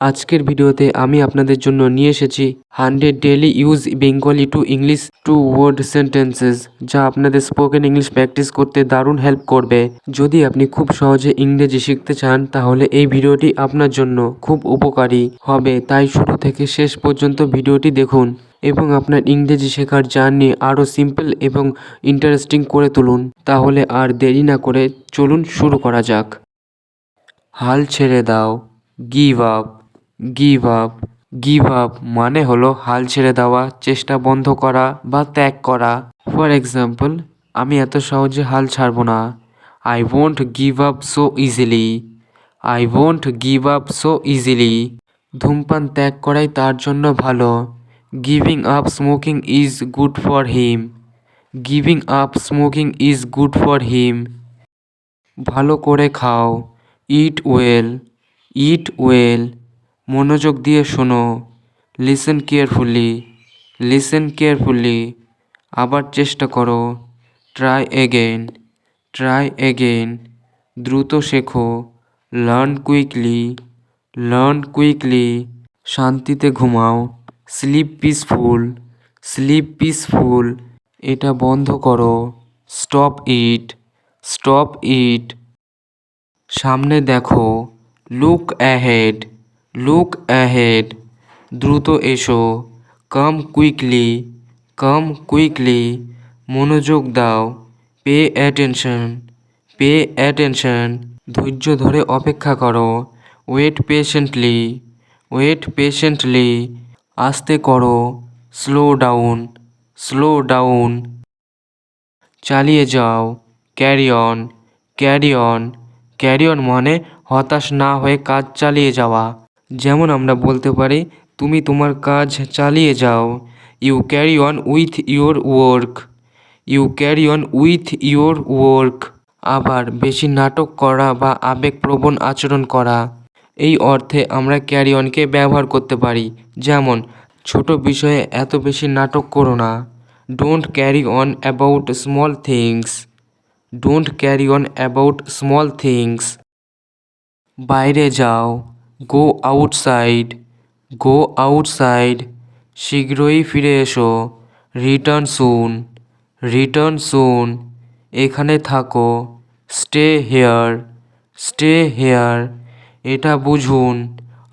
আজকের ভিডিওতে আমি আপনাদের জন্য নিয়ে এসেছি hundred daily use Bengali to English two word sentences, যা আপনাদের স্পোকেন ইংলিশ প্র্যাকটিস করতে দারুণ হেল্প করবে। যদি আপনি খুব সহজে ইংরেজি শিখতে চান, তাহলে এই ভিডিওটি আপনার জন্য খুব উপকারী হবে। তাই শুরু থেকে শেষ পর্যন্ত ভিডিওটি দেখুন এবং আপনার ইংরেজি শেখার জার্নি আরও সিম্পল এবং ইন্টারেস্টিং করে তুলুন। তাহলে আর দেরি না করে চলুন শুরু করা যাক। হাল ছেড়ে দাও, give up. Give up give up মানে হলো হাল ছেড়ে দেওয়া, চেষ্টা বন্ধ করা বা ত্যাগ করা। ফর এক্সাম্পল আমি এত সহজে হাল ছাড়বো না। I won't give up so easily I won't give up so easily ধূমপান ত্যাগ করাই তার জন্য ভালো। Giving up smoking is good for him giving up smoking is good for him ভালো করে খাও। ইট ওয়েল ইট ওয়েল মনোযোগ দিয়ে শোনো। লিসেন কেয়ারফুলি লিসেন কেয়ারফুলি আবার চেষ্টা করো। ট্রাই এগেন ট্রাই এগেন দ্রুত শেখো। লার্ন কুইকলি লার্ন কুইকলি শান্তিতে ঘুমাও। স্লিপ পিসফুল স্লিপ পিসফুল এটা বন্ধ করো। স্টপ ইট স্টপ ইট সামনে দেখো। লুক অ্যাহেড লুক অ্যাহেড দ্রুত এসো। কাম কুইকলি কাম কুইকলি মনোযোগ দাও। পে অ্যাটেনশন পে অ্যাটেনশন ধৈর্য ধরে অপেক্ষা করো। ওয়েট পেশেন্টলি ওয়েট পেশেন্টলি আস্তে করো। স্লো ডাউন স্লো ডাউন চালিয়ে যাও। Carry on carry on carry on মানে হতাশ না হয়ে কাজ চালিয়ে যাওয়া। যেমন আমরা বলতে পারি, তুমি তোমার কাজ চালিয়ে যাও। You carry on with your work you carry on with your work আবার বেশি নাটক করা বা আবেগপ্রবণ আচরণ করা। এই অর্থে আমরা ক্যারি অনকে ব্যবহার করতে পারি। যেমন, ছোট বিষয়ে এত বেশি নাটক করো না। Don't carry on about small things don't carry on about small things বাইরে যাও। গো আউটসাইড গো আউটসাইড, শীঘ্রই ফিরে এসো, রিটার্ন সুন রিটার্ন সুন, এখানে থাকো, স্টে হেয়ার স্টে হেয়ার, এটা বুঝুন,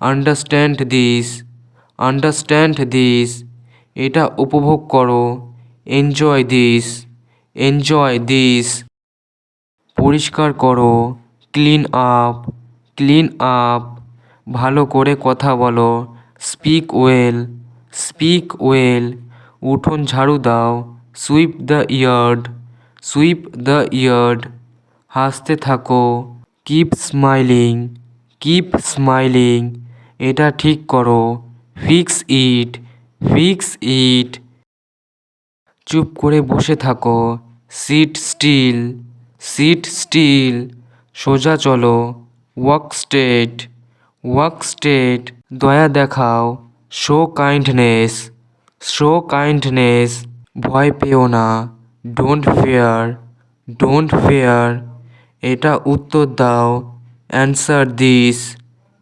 আন্ডারস্ট্যান্ড দিস আন্ডারস্ট্যান্ড দিস, এটা উপভোগ করো, এনজয় দিস এনজয় দিস। পরিষ্কার করো, ক্লিন আপ ক্লিন আপ ভালো করে কথা বলো। স্পিক ওয়েল স্পিক ওয়েল উঠোন ঝাড়ু দাও। Sweep the yard sweep the yard হাসতে থাকো। কিপ স্মাইলিং কিপ স্মাইলিং এটা ঠিক করো। ফিক্স ইট ফিক্স ইট চুপ করে বসে থাকো। সিট স্টিল সিট স্টিল সোজা চলো। ওয়াক স্টেট ওয়াক স্টেট দয়া দেখাও শো কাইন্ডনেস শো কাইন্ডনেস ভয় পেও না ডোন্ট ফেয়ার ডোন্ট ফেয়ার এটা উত্তর দাও অ্যান্সার দিস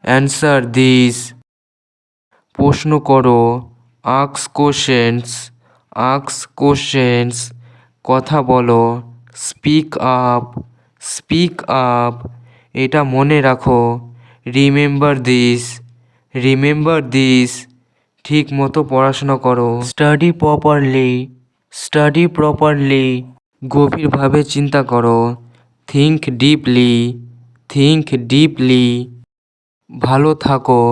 অ্যান্সার দিস প্রশ্ন করো আক্স কোশ্চেন্স আক্স কোশ্চেন্স কথা বলো স্পিক আপ স্পিক আপ এটা মনে রাখো রিমেম্বার দিস রিমেম্বার দিস ঠিক মতো পড়াশোনা করো। স্টাডি প্রপারলি স্টাডি প্রপারলি গভীরভাবে চিন্তা করো। থিঙ্ক ডিপলি থিঙ্ক ডিপলি ভালো থাকো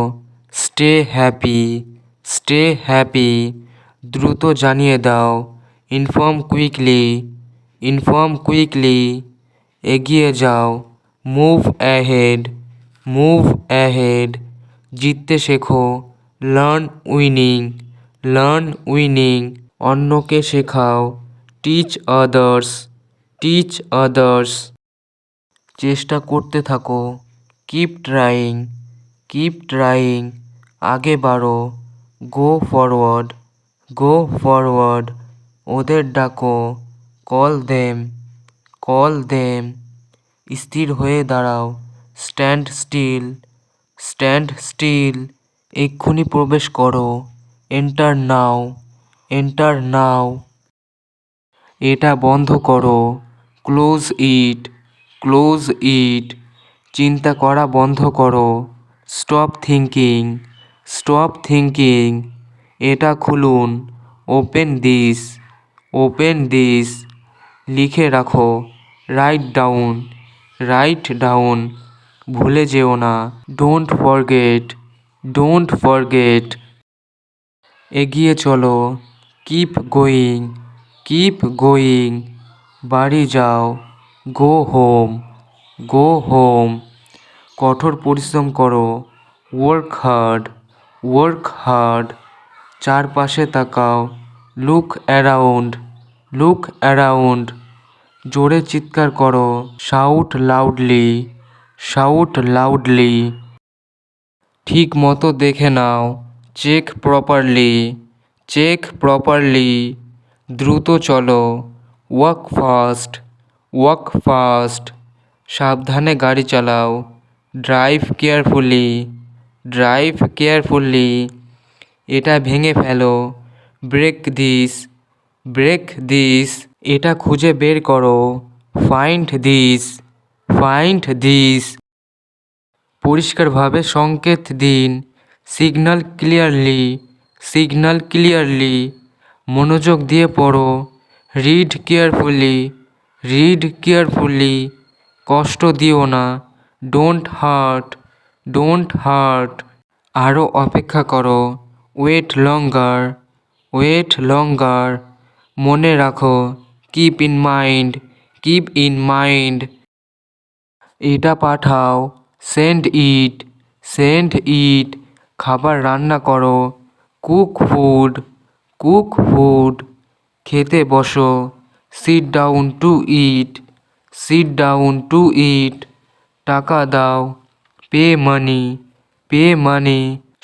স্টে হ্যাপি স্টে হ্যাপি দ্রুত জানিয়ে দাও ইনফর্ম কুইকলি ইনফর্ম কুইকলি এগিয়ে যাও মুভ অ্যাহেড মুভ অ্যাহেড জিততে শেখো। লার্ন উইনিং লার্ন উইনিং অন্যকে শেখাও। টিচ আদার্স টিচ আদার্স চেষ্টা করতে থাকো। কিপ ট্রাইং কিপ ট্রাইং আগে বাড়ো। গো ফরওয়ার্ড গো ফরওয়ার্ড ওদের ডাকো। কল দেম কল দেম স্থির হয়ে দাঁড়াও। স্ট্যান্ড স্টিল স্ট্যান্ড স্টিল এক্ষুনি প্রবেশ করো এন্টার নাও এন্টার নাও। এটা বন্ধ করো ক্লোজ ইট ক্লোজ ইট চিন্তা করা বন্ধ করো স্টপ থিঙ্কিং স্টপ থিঙ্কিং এটা খুলুন ওপেন দিস ওপেন দিস লিখে রাখো রাইট ডাউন রাইট ডাউন ভুলে যেও না। ডোন্ট ফরগেট ডোন্ট ফরগেট এগিয়ে চলো। কিপ গোয়িং কিপ গোয়িং বাড়ি যাও। গো হোম গো হোম কঠোর পরিশ্রম করো। ওয়ার্ক হার্ড ওয়ার্ক হার্ড চারপাশে তাকাও। লুক অ্যারাউন্ড লুক অ্যারাউন্ড জোরে চিৎকার করো। শাউট লাউডলি শাউট লাউডলি ঠিক মতো দেখে নাও। চেক প্রপারলি চেক প্রপারলি দ্রুত চলো। ওয়াক ফাস্ট ওয়াক ফাস্ট সাবধানে গাড়ি চালাও। ড্রাইভ কেয়ারফুলি ড্রাইভ কেয়ারফুলি এটা ভেঙে ফেলো। ব্রেক দিস ব্রেক দিস এটা খুঁজে বের করো। ফাইন্ড দিস ফাইন্ড দিস পরিষ্কারভাবে সংকেত দিন। সিগন্যাল ক্লিয়ারলি সিগন্যাল ক্লিয়ারলি মনোযোগ দিয়ে পড়ো। রিড কেয়ারফুলি রিড কেয়ারফুলি কষ্ট দিও না। ডোন্ট হার্ট ডোন্ট হার্ট আরও অপেক্ষা করো। ওয়েট লঙ্গার ওয়েট লঙ্গার মনে রাখো। Keep in mind keep in mind এটা পাঠাও। সেন্ড ইট সেন্ড ইট খাবার রান্না করো। কুক ফুড কুক ফুড খেতে বসো। Sit down to eat sit down to eat টাকা দাও। পে মানি পে মানি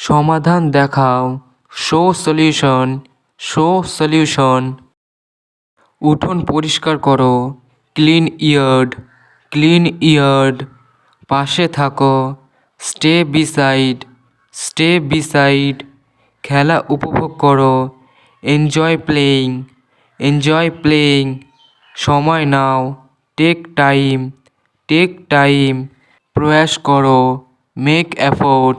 সমাধান দেখাও। শো সলিউশন শো সলিউশন উঠোন পরিষ্কার করো। Clean yard clean yard. পাশে থাকো। Stay beside. Stay beside. খেলা উপভোগ করো। Enjoy playing. Enjoy playing. সময় নাও। Take time. Take time. প্রয়াস করো। মেক অ্যাফোর্ট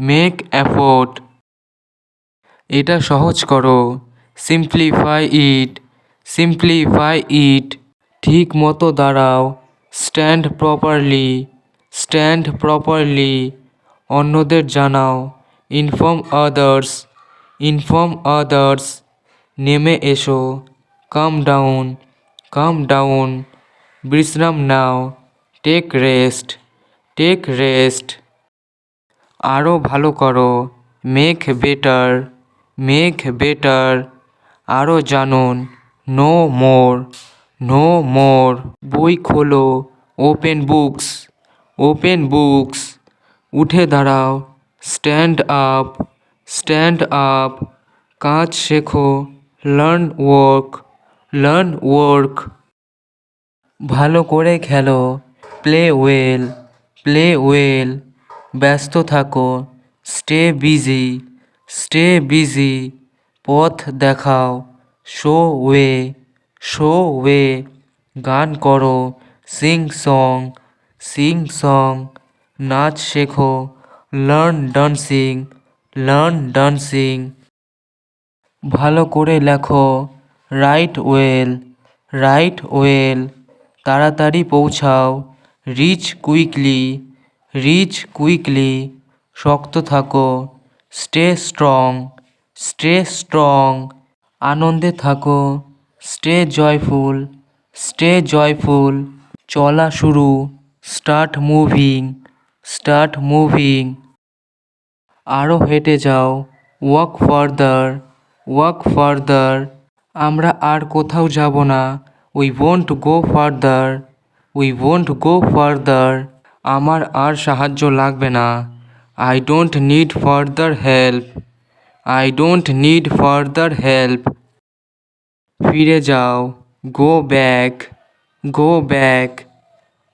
মেক অ্যাফোর্ট এটা সহজ করো। Simplify it. Simplify it. ঠিক মতো দাঁড়াও। স্ট্যান্ড প্রপারলি স্ট্যান্ড প্রপারলি অন্যদের জানাও ইনফর্ম আদার্স ইনফর্ম আদার্স নেমে এসো কাম ডাউন কাম ডাউন বিশ্রাম নাও টেক রেস্ট টেক রেস্ট আরও ভালো করো মেক বেটার মেক বেটার আরও জানুন নো মোর নো মোর বই খোলো। ওপেন বুকস ওপেন বুকস উঠে দাঁড়াও। স্ট্যান্ড আপ স্ট্যান্ড আপ কাজ শেখো। লার্ন ওয়ার্ক লার্ন ওয়ার্ক ভালো করে খেলো। প্লে ওয়েল প্লে ওয়েল ব্যস্ত থাকো। স্টে বিজি স্টে বিজি পথ দেখাও। শো ওয়ে শো ওয়ে গান করো, সিং সং সিং সং, নাচ শেখো, লার্ন ডান্সিং লার্ন ডান্সিং। ভালো করে লেখো, রাইট ওয়েল রাইট ওয়েল, তাড়াতাড়ি পৌঁছাও, রিচ কুইকলি রিচ কুইকলি, শক্ত থাকো, স্টে স্ট্রং স্টে স্ট্রং, আনন্দে থাকো। স্টে জয়ফুল স্টে জয়ফুল, চলা শুরু, স্টার্ট মুভিং স্টার্ট মুভিং। আরও হেঁটে যাও, ওয়াক ফার্দার ওয়াক ফার্দার। আমরা আর কোথাও যাব না, we won't go further, we won't go further. আমার আর সাহায্য লাগবে না, I don't need further help, I don't need further help. ফিরে যাও। গো ব্যাক গো ব্যাক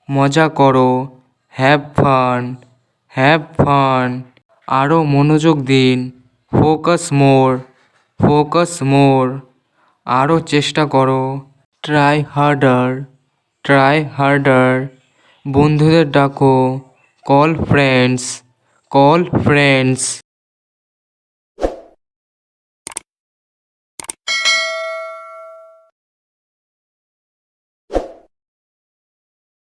মজা করো। হ্যাভ ফান হ্যাভ ফান আরও মনোযোগ দিন। ফোকাস মোর ফোকাস মোর আরও চেষ্টা করো। ট্রাই হার্ডার ট্রাই হার্ডার বন্ধুদের ডাকো। Call friends call friends